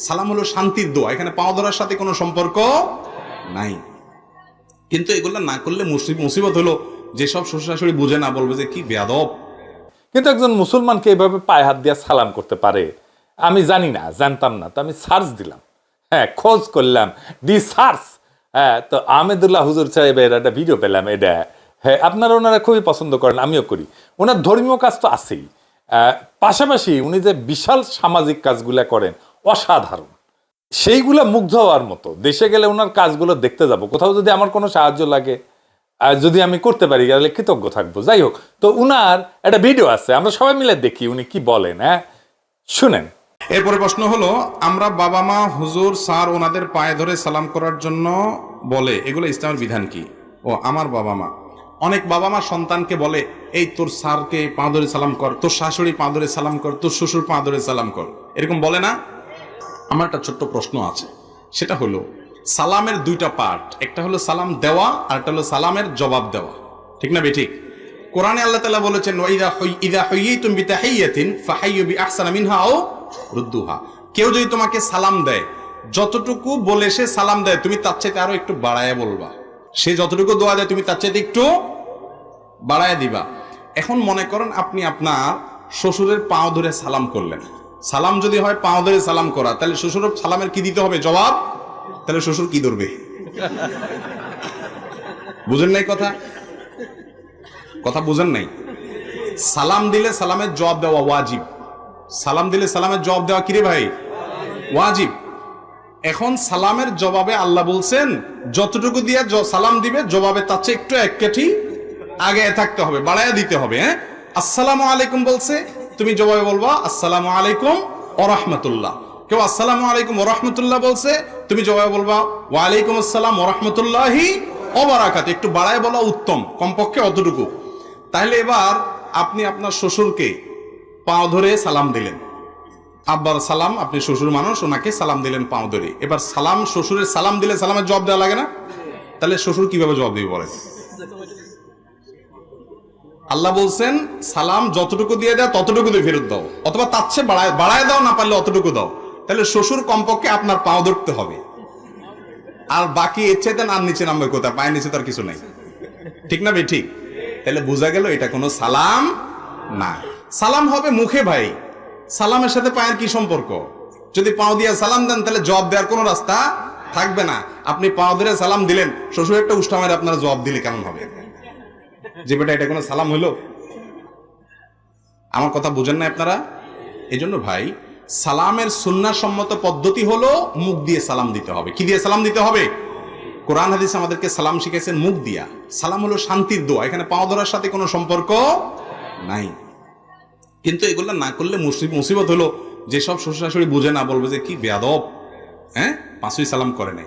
সালাম হলো শান্তির দোয়া। এখানে পাও ধরার সাথে কোনো সম্পর্ক নাই। কিন্তু এগুলো না করলে মুসিব- মুসিবত হলো যেসব শ্বশুর শাশুড়ি বুঝে না বলবে যে কি বেয়াদব। কিন্তু একজন মুসলমানকে এভাবে পায়ে হাত দিয়ে সালাম করতে পারে, আমি জানি না, জানতাম না, তো আমি সার্চ দিলাম। হ্যাঁ খোঁজ করলাম ডি সার্চ। হ্যাঁ তো আহমেদুল্লাহ হুজুর সাহেবের একটা ভিডিও পেলাম, এটা। হ্যাঁ আপনারা ওনারা খুবই পছন্দ করেন, আমিও করি। ওনার ধর্মীয় কাজ তো আছেই। পাশাপাশি উনি যে বিশাল সামাজিক কাজগুলা করেন অসাধারণ। সেইগুলো মুগ্ধ হওয়ার মতো। দেশে গেলে ওনার কাজগুলো দেখতে যাব। কোথাও যদি আমার কোনো সাহায্য লাগে, আর যদি আমি করতে পারি, তাহলে কৃতজ্ঞ থাকব। যাই হোক, তো উনার একটা ভিডিও আছে, আমরা সবাই মিলে দেখি উনি কি বলেন হ্যাঁ? শুনেন। এরপরে প্রশ্ন হলো, আমরা বাবা মা হুজুর, স্যার, ওনাদের পায়ে ধরে সালাম করার জন্য বলে, এগুলো ইসলামের বিধান কি? ও, আমার বাবা মা অনেক বাবা মা সন্তানকে বলে, এই তোর স্যারকে পা ধরে সালাম কর, তোর শাশুড়ি পা ধরে সালাম কর, তোর শ্বশুর পা ধরে সালাম কর। এরকম বলে না? আমার একটা ছোট্ট প্রশ্ন আছে। সেটা হলো, সালামের দুইটা পার্ট একটা হলো সালাম দেওয়া আর একটা হলো সালামের জবাব দেওয়া। ঠিক না বেঠিক কোরআনে আল্লাহ তাআলা বলেছেন মিনহা আও রুদ্দুহা। কেউ যদি তোমাকে সালাম দেয়, যতটুকু বলে সে সালাম দেয়, তুমি তার চাইতে আরও একটু বাড়ায় বলবা। সে যতটুকু দোয়া দেয়, তুমি তার চাইতে একটু বাড়ায় দিবা। এখন মনে করেন আপনি আপনার শ্বশুরের পাও ধরে সালাম করলেন। সালাম যদি হয়, পাও ধরে সালাম করা। তাহলে শ্বশুর সালামের কি দিতে হবে? জবাব? তাহলে শ্বশুর কি ধরবে? বুঝেন নাই কথা? কথা বুঝেন নাই? সালাম দিলে সালামের জবাব দেওয়া ওয়াজিব। সালাম দিলে সালামের জবাব দেওয়া কিরে ভাই? ওয়াজিব। এখন সালামের জবাবে আল্লাহ বলছেন, যতটুকু দিয়ে সালাম দিবে, জবাবে তার চেয়ে একটু এক কেঠি আগে থাকতে হবে, বাড়াইয়া দিতে হবে হ্যাঁ? আসসালামু আলাইকুম বলছে তুমি জবাবে বলবা, আসসালামু আলাইকুম ওরহমতুল্লাহ কেউ আসসালামু আলাইকুম ওরহমতুল্লাহ বলছে, তুমি জবাবে বলবা, ওয়ালাইকুম আসসালাম ওরহমতুল্লাহি অবারাকাত একটু বাড়ায় বলা উত্তম, কমপক্ষে অতটুকু। তাহলে এবার আপনি আপনার শ্বশুরকে পাও ধরে সালাম দিলেন। আব্বার সালাম, আপনি শ্বশুর মানুষ, ওনাকে সালাম দিলেন পাও ধরে। এবার সালাম, শ্বশুরের সালাম দিলে সালামের জবাব দেওয়া লাগে না? তাহলে শ্বশুর কীভাবে জবাব দিবে বলেন? আল্লাহ বলছেন, সালাম যতটুকু দিয়ে দেয় ততটুকু দিয়ে ফেরত দাও। অথবা তার চেয়ে বাড়ায় বাড়ায় দাও, না পারলে অতটুকু দাও। তাহলে শ্বশুর কমপক্ষে আপনার পাও ধরতে হবে। আর বাকি এর চাইতে আর নিচে নামবে কোথায়? পায়ের নিচে তার কিছু নাই। ঠিক না ভাই? ঠিক। তাহলে বোঝা গেল এটা কোনো সালাম না। সালাম হবে মুখে ভাই। সালামের সাথে পায়ের কি সম্পর্ক? যদি পাও দিয়ে সালাম দেন, তাহলে জবাব দেওয়ার কোনো রাস্তা থাকবে না। আপনি পাও ধরে সালাম দিলেন, শ্বশুর একটা উষ্ঠামের আপনারা জবাব দিলে কেমন হবে? যে বেটা, এটা কোনো সালাম হলো? আমার কথা বুঝেন না আপনারা? এই জন্য ভাই, সালামের সুন্না সম্মত পদ্ধতি হলো মুখ দিয়ে সালাম দিতে হবে। কি দিয়ে সালাম দিতে হবে? কোরআন হাদিস আমাদেরকে সালাম শিখেছেন মুখ দিয়া। সালাম হলো শান্তির দোয়া। এখানে পাও ধরার সাথে কোনো সম্পর্ক নাই। কিন্তু এগুলো না করলে মুসিবত হলো। যেসব শ্বশুর শাশুড়ি বুঝে না বলবে যে কি বেয়াদব হ্যাঁ? পাঁচই সালাম করে নাই।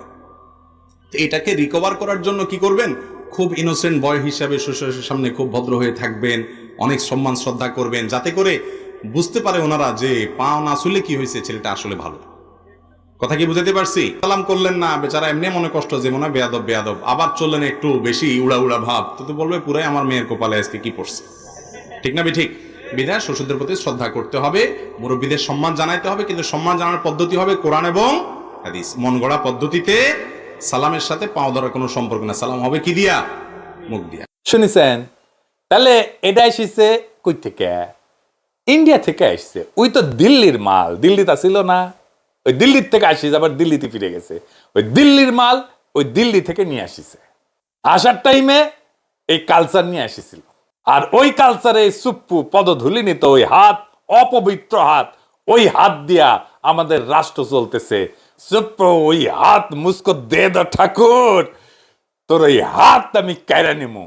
এটাকে রিকভার করার জন্য কি করবেন? খুব ইনোসেন্ট বয় হিসাবে শ্বশুরের সামনে খুব ভদ্র হয়ে থাকবেন, অনেক সম্মান, শ্রদ্ধা করবেন, যাতে করে বুঝতে পারে ওনারা যে পাও না আসলে কি হয়েছে, ছেলেটা আসলে ভালো। কথা কি বুঝাতে পারছি? সালাম করলেন না, বেচারা এমনি মনে কষ্ট, যে মনে বেয়াদব বেয়াদব। আবার চললেন একটু বেশি উড়া উড়া ভাব। তো তো বলবে, পুরাই আমার মেয়ের কপালে আজকে কি পড়ছে? ঠিক না বে ঠিক বিধায় শ্বশুরদের প্রতি শ্রদ্ধা করতে হবে, মুরব্বীদের সম্মান জানাইতে হবে, কিন্তু সম্মান জানানোর পদ্ধতি হবে কোরআন এবং হাদিস। মন গড়া পদ্ধতিতে সালামের সাথে পাও ধরার কোনো সম্পর্ক না। সালাম হবে কি দিয়া? মুখ দিয়া। শুনেছেন? তাহলে এটা এসেছে কই থেকে? ইন্ডিয়া থেকে আসছে ওই তো দিল্লির মাল। দিল্লিতে ছিল না। ওই দিল্লির থেকে আসিস আবার দিল্লিতে ফিরে গেছে। ওই দিল্লির মাল ওই দিল্লি থেকে নিয়ে আসিছে। আসার টাইমে এই কালচার নিয়ে আসিছিল। আর ওই কালচারে সুপ্পু পদধূলি নিত ওই হাত, অপবিত্র হাত, ওই হাত দিয়া আমাদের রাষ্ট্র চলতেছে। সুপ্পু ওই হাত মুসকো দে দ ঠাকুর। তোর ওই হাত আমি কেড়ে নিমু।